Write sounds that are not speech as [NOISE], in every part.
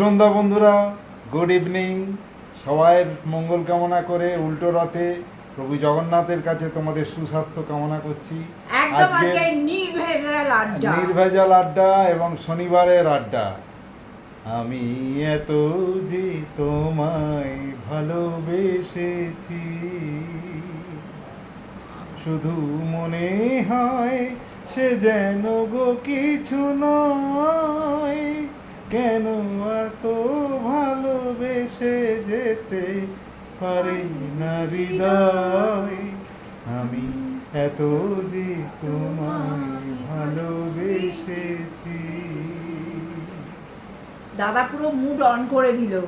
সন্ধ্যা বন্ধুরা good evening সবাইয়ের মঙ্গল কামনা করে উল্টো রথে প্রভু জগন্নাথের কাছে তোমাদের সুস্বাস্থ্য কামনা করছি। আজকে নির্ভেজাল আড্ডা এবং শনিবারের আড্ডা। আমি এত যে তোমায় ভালোবেসেছি শুধু মনে হয় সে যেন গো কিছু নয়। কেন এত ভালোবেসে যেতে পারি না হৃদয়? আমি এত যে তোমায় ভালোবেসেছি। দাদা পুরো মুড অন করে দিল।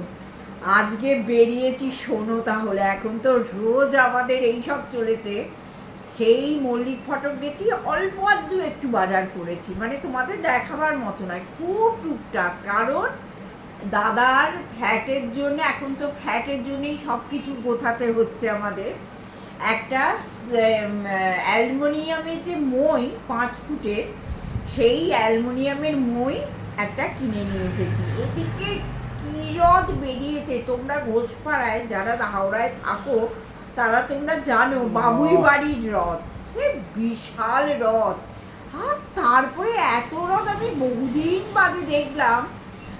আজকে বেরিয়েছি শোনো তাহলে। এখন তো রোজ আমাদের এই সব চলেছে। সেই মল্লিক ফটক গেছি, অল্প আধটু একটু বাজার করেছি। মানে তোমাদের দেখাবার মতো নয়, খুব টুকটাক। কারণ দাদার ফ্ল্যাটের জন্য, এখন তো ফ্ল্যাটের জন্যই সব কিছু গোছাতে হচ্ছে আমাদের। একটা অ্যালমোনিয়ামের যে মই পাঁচ ফুটের, সেই অ্যালমোনিয়ামের মই একটা কিনে নিয়ে এসেছি। এদিকে কিরদ বেরিয়েছে, তোমরা ঘোষপাড়ায় যারা হাওড়ায় থাকো তারা তোমরা জানো বাবুই বাড়ির রথ সে বিশাল রথ। আর তারপরে এত রথ আমি বহুদিন বাদে দেখলাম।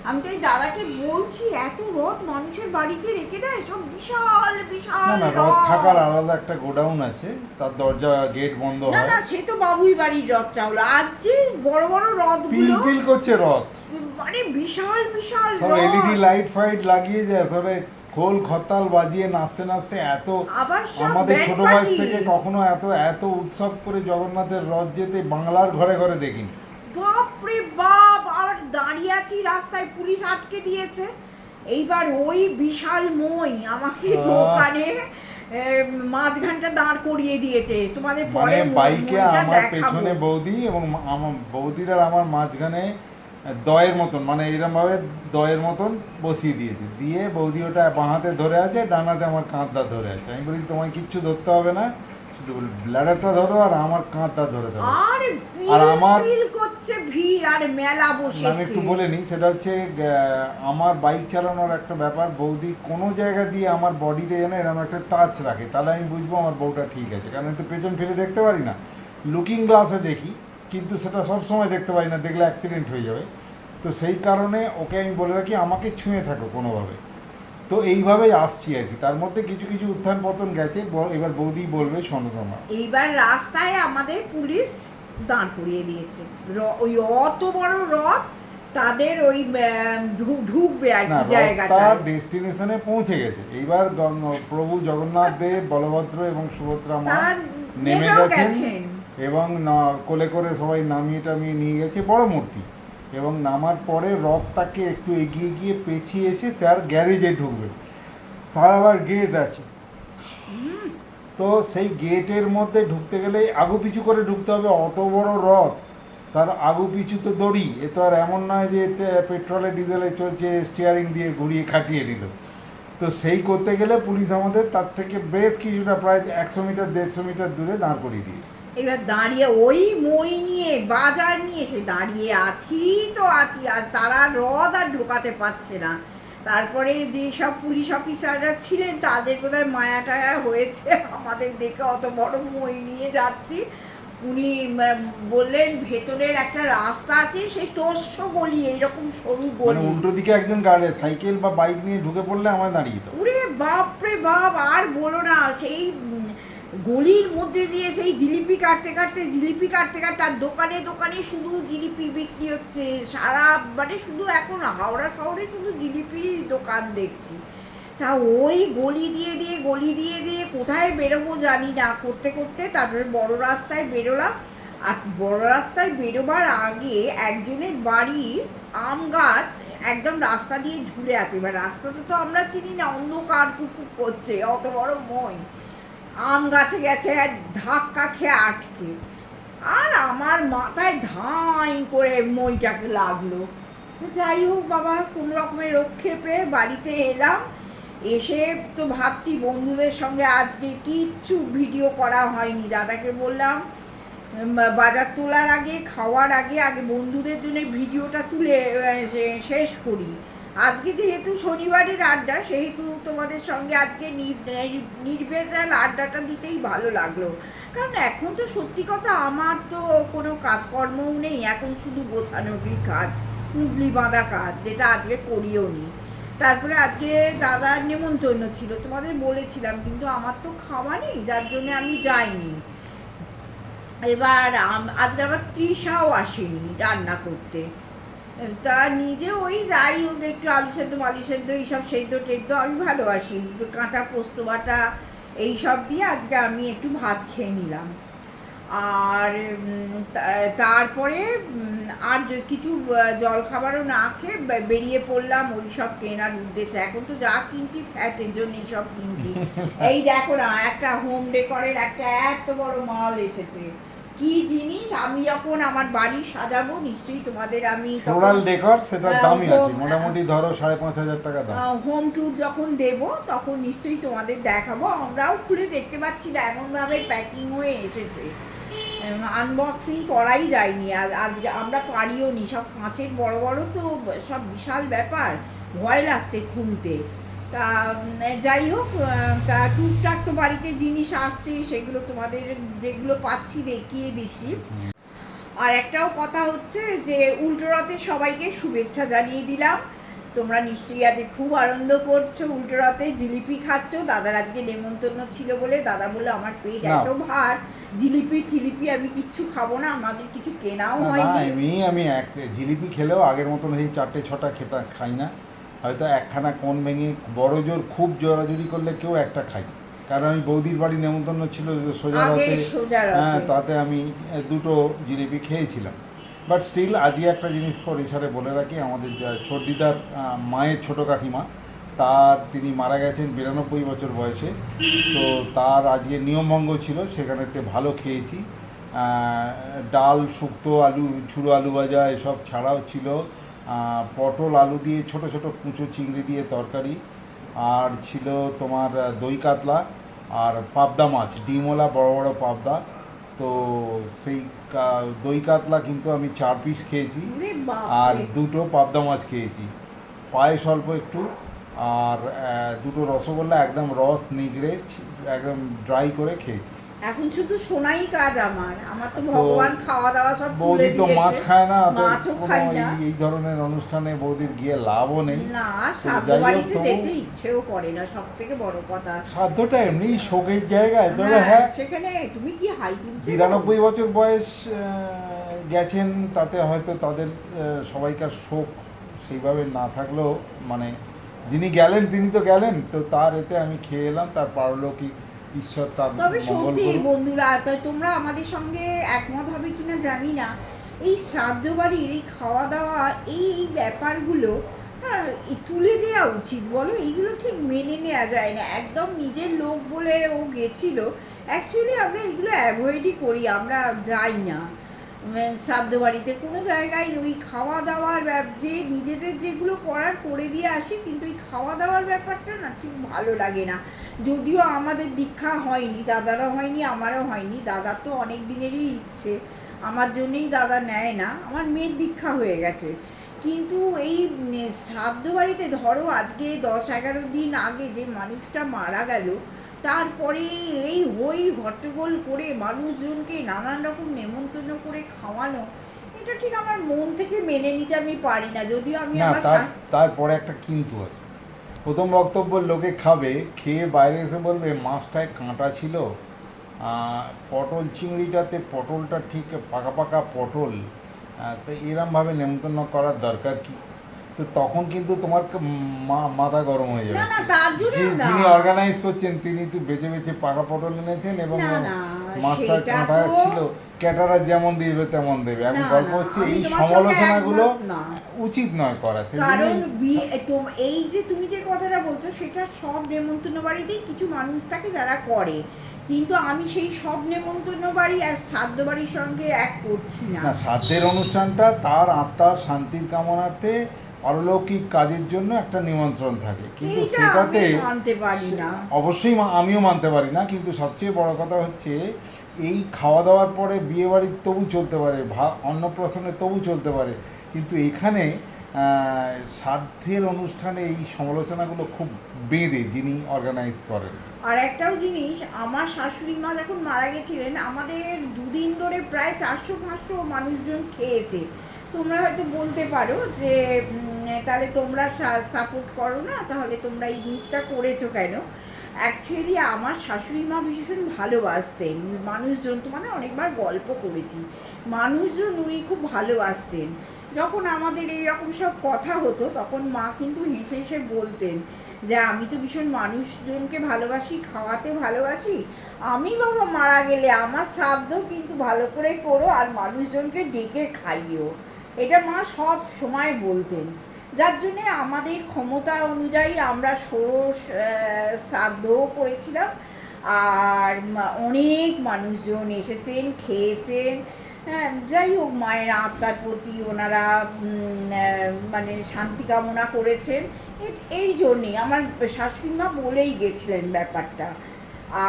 আমি তাই দাদাকে বলছি এত রথ মানুষের বাড়িতে রেখে দেয়? সব বিশাল বিশাল না না রথ থাকার আলাদা একটা গোডাউন আছে তার দরজা গেট বন্ধ না হয়। না সে তো বাবুই বাড়ির রথটা হলো। আজ যে বড় বড় পিল রথগুলো পিল করছে রথ। মানে বিশাল বিশাল সব রথ। এলইডি লাইট ফাইট লাগিয়ে যায় সবে খোল খতাল বাজিয়ে নাচতে নাচতে এত আমাদের ছোট বয়স থেকে কখনো এত এত উৎসব করে জগন্নাথের রথ যেতে বাংলার ঘরে ঘরে দেখিনি। বাপরে বাপ আর দাঁড়িয়ে আছি রাস্তায় পুলিশ আটকে দিয়েছে। এইবার ওই বিশাল মই আমাকে দোকানে মাঝখানটা দাঁড় করিয়ে দিয়েছে। তোমাদের মানে পরে বাইকে আমার পেছনে বৌদি এবং আমার বৌদির আর আমার মাঝখানে দয়ের মতন মানে এরকম ভাবে দয়ের মতন বসিয়ে দিয়েছে। দিয়ে বৌদি ওটা বাঁ হাতে ধরে আছে ডানাতে আমার কাঁধটা ধরে আছে। আমি বলি তোমায় কিচ্ছু ধরতে হবে না। শুধু ব্লাডারটা ধরো আর আমার কাঁধটা ধরে ধরো। আর আমার- করছে ভিড় আর মেলা আমি একটু বলে নিই সেটা হচ্ছে আমার বাইক চালানোর একটা ব্যাপার বৌদি কোনো জায়গা দিয়ে আমার বডিতে যেন এরকম একটা টাচ রাখে তাহলে আমি বুঝব আমার বউটা ঠিক আছে। কারণ আমি তো পেছন ফিরে দেখতে পারি না। লুকিং গ্লাসে দেখি। কিন্তু সেটা সব সময় দেখতে পারি না দেখলে অ্যাক্সিডেন্ট হয়ে যাবে। তো সেই কারণে ওকে আমি বলে রাখি আমাকে ছুঁয়ে থাকো কোনোভাবে। তো এইভাবেই আসছি আর কি। তার মধ্যে কিছু কিছু উত্থান পতন গেছে এবার বৌদি বলবে শোনো তোমার। এইবার রাস্তায় আমাদের পুলিশ দাঁড় করিয়ে দিয়েছে। ওই অত বড় রথ তাদের ওই ঢুকবে আর কি জায়গাটা রথটা ডেস্টিনেশনে পৌঁছে গেছে। এইবার প্রভু জগন্নাথ দেব বলভদ্র এবং সুভদ্রা মা নেমে গেছেন। এবং না- কোলে করে সবাই নামিয়ে টামিয়ে নিয়ে গেছে বড় মূর্তি। এবং নামার পরে রথটাকে একটু এগিয়ে গিয়ে পেছিয়ে এসে তার গ্যারেজে ঢুকবে। তার আবার গেট আছে। তো সেই গেটের মধ্যে ঢুকতে গেলে আগু পিছু করে ঢুকতে হবে, অত বড় রথ। তার আগু পিছু তো দড়ি, এ তো আর এমন নয় যে এতে পেট্রোলে ডিজেলে চলছে স্টিয়ারিং দিয়ে ঘুরিয়ে খাটিয়ে নিল তো সেই করতে গেলে পুলিশ আমাদের তার থেকে বেশ কিছুটা প্রায় একশো মিটার, দেড়শো মিটার দূরে দাঁড় করিয়ে দিয়েছে। এবার দাঁড়িয়ে ওই মই নিয়ে বাজার নিয়ে সে দাঁড়িয়ে আছি তো আছি আর তারা রথ আর ঢোকাতে পারছে না। তারপরে যেসব পুলিশ অফিসাররা ছিলেন তাদের বোধহয় মায়া টায়া হয়েছে আমাদের দেখে অত বড় মই নিয়ে যাচ্ছি। উনি বললেন ভেতরের একটা রাস্তা আছে সেই তোষ্য গলি এইরকম সরু মানে গলি উল্টো দিকে একজন গাড়ি সাইকেল বা বাইক নিয়ে ঢুকে পড়লে আমার দাঁড়িয়ে যেত। ওরে বাপরে বাপ আর বলো না সেই গলির মধ্যে দিয়ে সেই জিলিপি কাটতে কাটতে, জিলিপি কাটতে কাটতে আর দোকানে দোকানে শুধু জিলিপি বিক্রি হচ্ছে। সারা মানে শুধু এখন হাওড়া শহরে শুধু জিলিপির দোকান দেখছি। তা ওই গলি দিয়ে দিয়ে, গলি দিয়ে দিয়ে কোথায় বেরোবো জানি না। করতে করতে তারপরে বড় রাস্তায় বেরোলাম। আর বড় রাস্তায় বেরোবার আগে একজনের বাড়ি আম গাছ একদম রাস্তা দিয়ে ঝুলে আছে। এবার রাস্তাটা তো আমরা চিনি না, অন্ধকার কুকুর করছে, অত বড় মই আম গাছে গেছে ধাক্কা খেয়ে আটকে। আর আমার মাথায় ধাই করে মইটাকে লাগল। যাই হোক বাবা, কোনো রকমের রক্ষে পেয়ে বাড়িতে এলাম। এসে তো ভাবছি বন্ধুদের সঙ্গে আজকে কিচ্ছু ভিডিও করা হয়নি। দাদাকে বললাম বাজার তোলার আগে, খাওয়ার আগে আগে বন্ধুদের জন্য ভিডিওটা তুলে শেষ করি। আজকে যেহেতু শনিবারের আড্ডা, সেহেতু তোমাদের সঙ্গে আজকে নির- নির্ভেজাল আড্ডাটা দিতেই ভালো লাগল। কারণ এখন তো সত্যি কথা আমার তো কোনো কাজকর্মও নেই, এখন শুধু গোছানোরই কাজ কুবলি বাঁধা কাজ, যেটা আজকে করিও নি। তারপরে আজকে দাদার নেমন্তন্ন ছিল, তোমাদের বলেছিলাম, কিন্তু আমার তো খাওয়া নেই, যার জন্য আমি যাইনি। এবার আজকে আবার তৃষাও আসেনি রান্না করতে। তা নিজে ওই যাই হোক একটু আলু সেদ্ধ আলু সেদ্ধ এইসব সেদ্ধ টেদ্ধ আমি ভালোবাসি। কাঁচা পোস্ত বাটা এইসব দিয়ে আজকে আমি একটু ভাত খেয়ে নিলাম। আর তারপরে আর কিছু জল খাবারও না খেয়ে বেরিয়ে পড়লাম ওই সব কেনার উদ্দেশ্যে। এখন তো যা কিনছি ফ্যাটের জন্য সব কিনছি। [LAUGHS] এই দেখো না একটা হোম ডেকরের একটা এত বড় মাল এসেছে। কি জিনিস? আমি যখন আমার বাড়ি সাজাবো নিশ্চয়ই তোমাদের আমি ফ্লোরাল ডেকর সেটার হ্যাঁ, দামই আছে। মোটামুটি ধরো সাড়ে পাঁচ হাজার টাকা দাম। হোম ট্যুর যখন দেব তখন নিশ্চয়ই তোমাদের দেখাবো। আমরাও খুলে দেখতে পাচ্ছি না এমনভাবে প্যাকিং হয়ে এসেছে। আনবক্সিং করাই যায়নি। আর আজকে আমরা পারিও নি। সব কাঁচের বড় বড় তো সব বিশাল ব্যাপার। ভয় লাগছে খুলতে তা যাই হোক তা টুকটাক তো বাড়িতে জিনিস আসছে সেগুলো তোমাদের যেগুলো পাচ্ছি দেখিয়ে দিচ্ছি। আর একটাও কথা হচ্ছে যে উল্টো রথে সবাইকে শুভেচ্ছা জানিয়ে দিলাম। তোমরা নিশ্চয়ই আজকে খুব আনন্দ করছ উল্টো রথে জিলিপি খাচ্ছ। দাদার আজকে নেমন্তন্ন ছিল বলে দাদা বলে আমার পেট এত ভার জিলিপি টিলিপি আমি কিচ্ছু খাব না আমাদের কিছু কেনাও হয়নি। এমনি আমি এক জিলিপি খেলেও আগের মতন সেই চারটে ছটা খেতা খাই না। হয়তো একখানা কোন ভেঙে বড় জোর খুব জোরাজুরি করলে কেউ একটা খাই কারণ আমি বৌদির বাড়ি নেমন্তন্ন ছিল সোজা রাতে হ্যাঁ তাতে আমি দুটো জিলিপি খেয়েছিলাম। বাট স্টিল আজকে একটা জিনিস পরিসরে বলে রাখি আমাদের সর্দিদার মায়ের ছোটো কাকিমা তার তিনি মারা গেছেন বিরানব্বই বছর বয়সে। তো তার আজকে নিয়মভঙ্গ ছিল সেখানেতে ভালো খেয়েছি। ডাল শুক্তো আলু ছুড়ো আলু ভাজা এসব ছাড়াও ছিল। পটল আলু দিয়ে ছোট ছোট কুঁচো চিংড়ি দিয়ে তরকারি আর ছিল তোমার দই কাতলা আর পাবদা মাছ ডিমওয়ালা বড় বড় পাবদা। তো সেই দই কাতলা কিন্তু আমি চার পিস খেয়েছি আর দুটো পাবদা মাছ খেয়েছি। পায়েস অল্প একটু আর দুটো রসগোল্লা একদম রস নিগড়ে একদম ড্রাই করে খেয়েছি। এখন শুধু শোনাই কাজ আমার। আমার তো ভগবান খাওয়া দাওয়া সব বৌদি তো মাছ খায় না মাছও খাই না। এই- ধরনের অনুষ্ঠানে বৌদির গিয়ে লাভও নেই। না শ্রাদ্ধ বাড়িতে যেতে ইচ্ছেও করে না সব থেকে বড় কথা। সাধ্যটা এমনি শোকের জায়গায় তবে হ্যাঁ, হ্যাঁ সেখানে তুমি কি হাই তুলছো বিরানব্বই বছর বয়স গেছেন তাতে হয়তো তাদের সবাইকার শোক সেইভাবে না থাকলেও মানে যিনি গেলেন তিনি তো গেলেন তো তার এতে আমি খেয়ে এলাম তার পারলৌকিক ঈশ্বর তার তবে সত্যি বন্ধুরা তোমরা আমাদের সঙ্গে একমত হবে কিনা জানি না। এই শ্রাদ্ধ বাড়ির এই খাওয়া দাওয়া এই এই ব্যাপারগুলো হ্যাঁ তুলে দেওয়া উচিত বলো? এইগুলো ঠিক মেনে নেওয়া যায় না। একদম নিজের লোক বলে ও গেছিল। অ্যাকচুয়ালি আমরা এগুলো অ্যাভয়েডই করি আমরা যাই না। শ্রাদ্ধ বাড়িতে। কোনো জায়গায় ওই খাওয়া দাওয়ার যে নিজেদের যেগুলো করার করে দিয়ে আসি, কিন্তু ওই খাওয়া দাওয়ার ব্যাপারটা না ঠিক ভালো লাগে না। যদিও আমাদের দীক্ষা হয়নি, দাদারও হয়নি, আমারও হয়নি। দাদার তো অনেক দিনেরই ইচ্ছে। আমার জন্যেই দাদা নেয় না। আমার মেয়ের দীক্ষা হয়ে গেছে। কিন্তু এই শ্রাদ্ধ বাড়িতে ধরো আজকে দশ এগারো দিন আগে যে মানুষটা মারা গেল তারপরে এই হই হট্টগোল করে মানুষজনকে নানান রকম নেমন্তন্ন করে খাওয়ানো এটা ঠিক আমার মন থেকে মেনে নিতে আমি পারি না। যদিও আমি না আমার তার তারপরে একটা কিন্তু আছে। প্রথম বক্তব্য লোকে খাবে খেয়ে বাইরে এসে বলবে মাছটায় কাঁটা ছিল। পটল চিংড়িটাতে পটলটা ঠিক পাকা পাকা পটল। তো এরমভাবে নেমন্তন্ন করার দরকার কি? তো তখন কিন্তু তোমার মাথা গরম হয়ে যাবে। যিনি অর্গানাইজ করছেন তিনি তো বেছে বেছে পাকা পটল এনেছেন এবং সেটা কাঁটা ছিল ক্যাটারা যেমন দিবে তেমন দেবে। এখন গল্প হচ্ছে এই সমালোচনাগুলো উচিত নয় করা কারণ এই যে তুমি যে কথাটা বলছো সেটা সব নেমন্তন্ন বাড়িতেই কিছু মানুষ থাকে যারা করে। কিন্তু আমি সেই সব নেমন্তন্ন বাড়ি আর শ্রাদ্ধ বাড়ির সঙ্গে এক করছি না শ্রাদ্ধের অনুষ্ঠানটা তার আত্মার শান্তির কামনার্থে পারলৌকিক কাজের জন্য একটা নিমন্ত্রণ থাকে। কিন্তু সেটাতে মানতে পারি না। অবশ্যই আমিও মানতে পারি না কিন্তু সবচেয়ে বড় কথা হচ্ছে এই খাওয়া দাওয়ার পরে বিয়ে বাড়ির তবু চলতে পারে ভা অন্নপ্রাশনে তবু চলতে পারে। কিন্তু এখানে সাধ্যের অনুষ্ঠানে এই সমালোচনাগুলো খুব বেঁধে যিনি অর্গানাইজ করেন। আর একটাও জিনিস আমার শাশুড়ি মা যখন মারা গেছিলেন আমাদের দুদিন ধরে প্রায় চারশো পাঁচশো মানুষজন খেয়েছে। তোমরা হয়তো বলতে পারো যে তাহলে তোমরা সাপোর্ট করো না? তাহলে তোমরা এই জিনিসটা করেছ কেন? অ্যাকচুয়ালি আমার শাশুড়ি মা ভীষণ ভালোবাসতেন। মানুষজন তো মানে অনেকবার গল্প করেছি। মানুষজন উনি খুব ভালোবাসতেন। যখন আমাদের এইরকম সব কথা হতো, তখন মা কিন্তু হেসে হেসে বলতেন যে, আমি তো ভীষণ মানুষজনকে ভালোবাসি, খাওয়াতে ভালোবাসি। আমি বাবা মারা গেলে আমার শ্রাদ্ধ কিন্তু ভালো করে করো আর মানুষজনকে ডেকে খাইও। এটা মা সব সময় বলতেন। যার জন্যে আমাদের ক্ষমতা অনুযায়ী আমরা ষোড়শ শ্রাদ্ধও করেছিলাম। আর অনেক মানুষজন এসেছেন, খেয়েছেন। হ্যাঁ যাই হোক, মায়ের আত্মার প্রতি ওনারা মানে শান্তি কামনা করেছেন। এই জন্যেই আমার শাশুড়ি মা বলেই গেছিলেন ব্যাপারটা।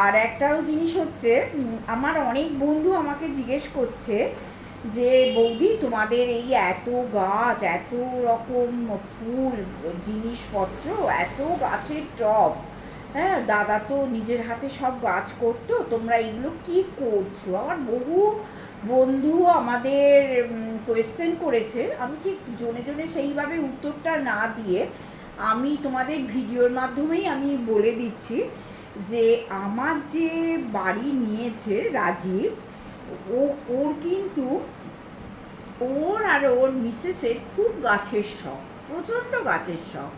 আর একটাও জিনিস হচ্ছে আমার অনেক বন্ধু আমাকে জিজ্ঞেস করছে যে বৌদি, তোমাদের এই এত গাছ, এত রকম ফুল, জিনিসপত্র, এত গাছের টব। হ্যাঁ দাদা তো নিজের হাতে সব গাছ করতো, তোমরা এগুলো কি করছ? আমার বহু বন্ধু আমাদের কোয়েশ্চেন করেছে। আমি ঠিক জনে জনে সেইভাবে উত্তরটা না দিয়ে আমি তোমাদের ভিডিওর মাধ্যমেই আমি বলে দিচ্ছি যে, আমার যে বাড়ি নিয়েছে রাজীব ও, ওর কিন্তু, ওর আর ওর মিসেসের খুব গাছের শখ, প্রচণ্ড গাছের শখ।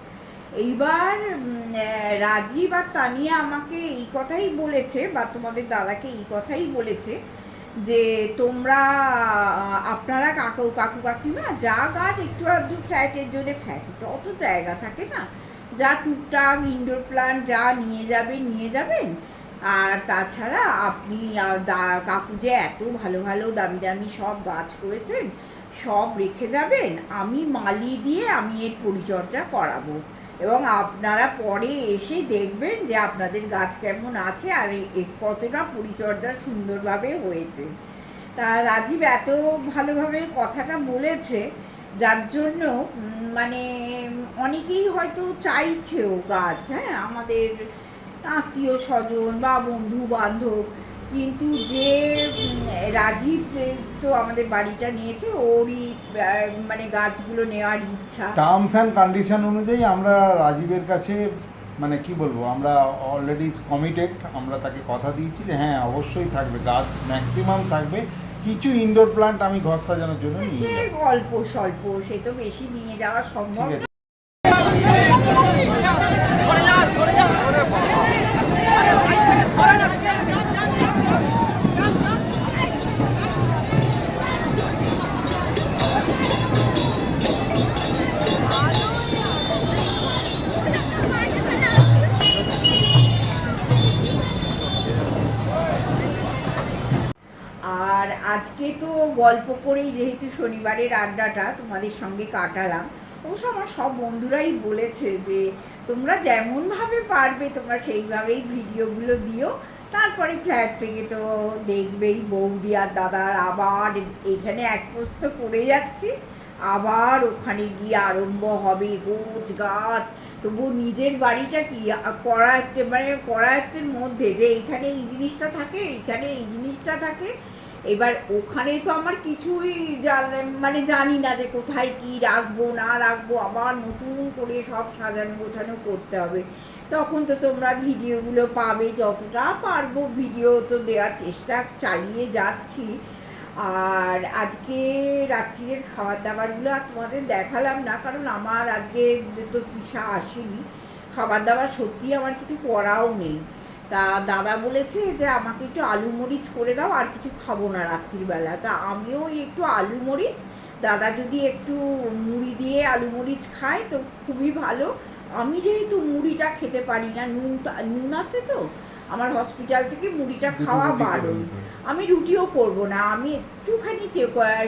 এইবার রাজীব আর তানিয়া আমাকে এই কথাই বলেছে, বা তোমাদের দাদাকে এই কথাই বলেছে, যে তোমরা আপনারা কাকু কাকু, কাকিমা, যা গাছ একটু আধটু ফ্ল্যাটের জন্য ফ্ল্যাটে তো অত জায়গা থাকে না। যা টুকটাক ইনডোর প্লান্ট যা নিয়ে যাবেন নিয়ে যাবেন আর তাছাড়া আপনি, আর কাকু যে এত ভালো ভালো দামি দামি সব গাছ করেছেন, সব রেখে যাবেন, আমি মালি দিয়ে আমি এর পরিচর্যা করাবো। এবং আপনারা পরে এসে দেখবেন যে আপনাদের গাছ কেমন আছে আর কতটা পরিচর্যা সুন্দরভাবে হয়েছে। তা রাজীব এত ভালোভাবে কথাটা বলেছে, যার জন্য মানে অনেকেই হয়তো চাইছেও গাছ হ্যাঁ? আমাদের আত্মীয় স্বজন বা বন্ধু বান্ধব। কিন্তু যে রাজীব তো আমাদের বাড়িটা নিয়েছে ওরই মানে গাছগুলো নেওয়ার ইচ্ছা। টার্মস অ্যান্ড কন্ডিশন অনুযায়ী আমরা রাজীবের কাছে মানে কি বলব আমরা অলরেডি কমিটেড আমরা তাকে কথা দিয়েছি যে হ্যাঁ অবশ্যই থাকবে গাছ ম্যাক্সিমাম থাকবে কিছু ইনডোর প্লান্ট আমি ঘর সাজানোর জন্য নিয়ে অল্প স্বল্প সে তো বেশি নিয়ে যাওয়া সম্ভব করেই যেহেতু শনিবারের আড্ডাটা তোমাদের সঙ্গে কাটালাম, অবশ্য আমার সব বন্ধুরাই বলেছে যে তোমরা যেমনভাবে পারবে তোমরা সেইভাবেই ভিডিওগুলো দিও। তারপরে ফ্ল্যাট থেকে তো দেখবেই বৌদি আর দাদার আবার এখানে এক প্রস্ত করে যাচ্ছি, আবার ওখানে গিয়ে আরম্ভ হবে গোছ গাছ। তবু নিজের বাড়িটা কি করায়ত্তে মানে করায়ত্তের মধ্যে যে এইখানে এই জিনিসটা থাকে, এইখানে এই জিনিসটা থাকে এবার ওখানে তো আমার কিছুই মানে জানি না যে কোথায় কি রাখব, না রাখব, আবার নতুন করে সব সাজানো গোছানো করতে হবে। তখন তো তোমরা ভিডিওগুলো পাবে, যতটা পারব ভিডিও তো দেওয়ার চেষ্টা চালিয়ে যাচ্ছি। আর আজকে রাত্রির খাবার দাবারগুলো আর তোমাদের দেখালাম না, কারণ আমার আজকে তো তৃষা আসেনি। খাবার দাবার সত্যি আমার কিছু করাও নেই। তা দাদা বলেছে যে আমাকে একটু আলু মরিচ করে দাও আর কিছু খাব না রাত্রিবেলা। তা আমিও ওই একটু আলু মরিচ দাদা যদি একটু মুড়ি দিয়ে আলু মরিচ খায় তো খুবই ভালো। আমি যেহেতু মুড়িটা খেতে পারি না নুন নুন আছে তো আমার হসপিটাল থেকে মুড়িটা খাওয়া বারণ। আমি রুটিও করব না আমি একটুখানি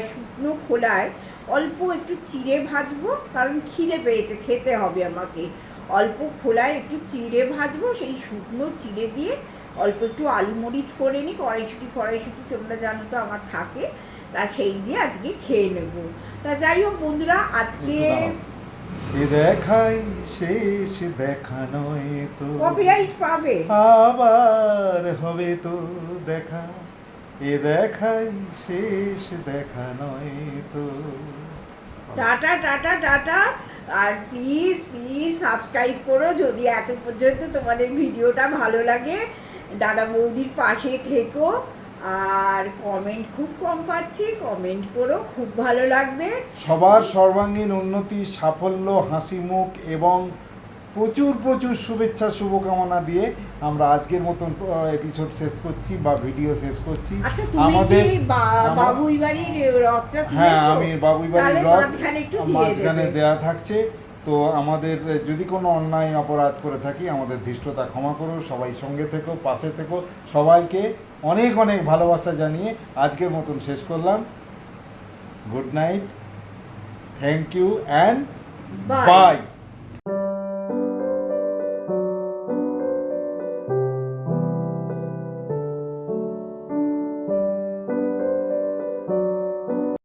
শুকনো খোলায় অল্প একটু চিড়ে ভাজবো কারণ খিদে পেয়েছে খেতে হবে আমাকে। অল্প খোলায় একটু চিড়ে ভাজবো সেই শুকনো চিড়ে দিয়ে অল্প একটু আলু মরিচ করে নিই কড়াইশুটি ফড়াইশুটি তোমরা জানো তো আমার থাকে তা সেই দিয়ে আজকে খেয়ে নেব। তা যাই হোক বন্ধুরা আজকে এ দেখাই শেষ দেখা নয় তো। কপিরাইট পাবে। আবার হবে তো দেখা। এ দেখাই শেষ দেখা নয় তো। Tata tata tata. R please please subscribe করো যদি এত পর্যন্ত তোমাদের ভিডিওটা ভালো লাগে। দাদা বৌদির পাশে থেকো। আর কমেন্ট খুব কম পাচ্ছি কমেন্ট করো, খুব ভালো লাগবে। সবার সর্বাঙ্গীন উন্নতি, সাফল্য, হাসি মুখ এবং প্রচুর প্রচুর শুভেচ্ছা শুভকামনা দিয়ে আমরা আজকের মতন এপিসোড শেষ করছি বা ভিডিও শেষ করছি। আচ্ছা বাবুই বাড়ির রথটা হ্যাঁ আমি বাবুই বাড়ির রথ মাঝখানে। দেয়া থাকছে। তো আমাদের যদি কোনো অন্যায় অপরাধ করে থাকি আমাদের ধৃষ্টতা ক্ষমা করো সবাই সঙ্গে থেকো পাশে থেকো। সবাইকে অনেক অনেক ভালোবাসা জানিয়ে আজকের মতন শেষ করলাম। Good night thank you and bye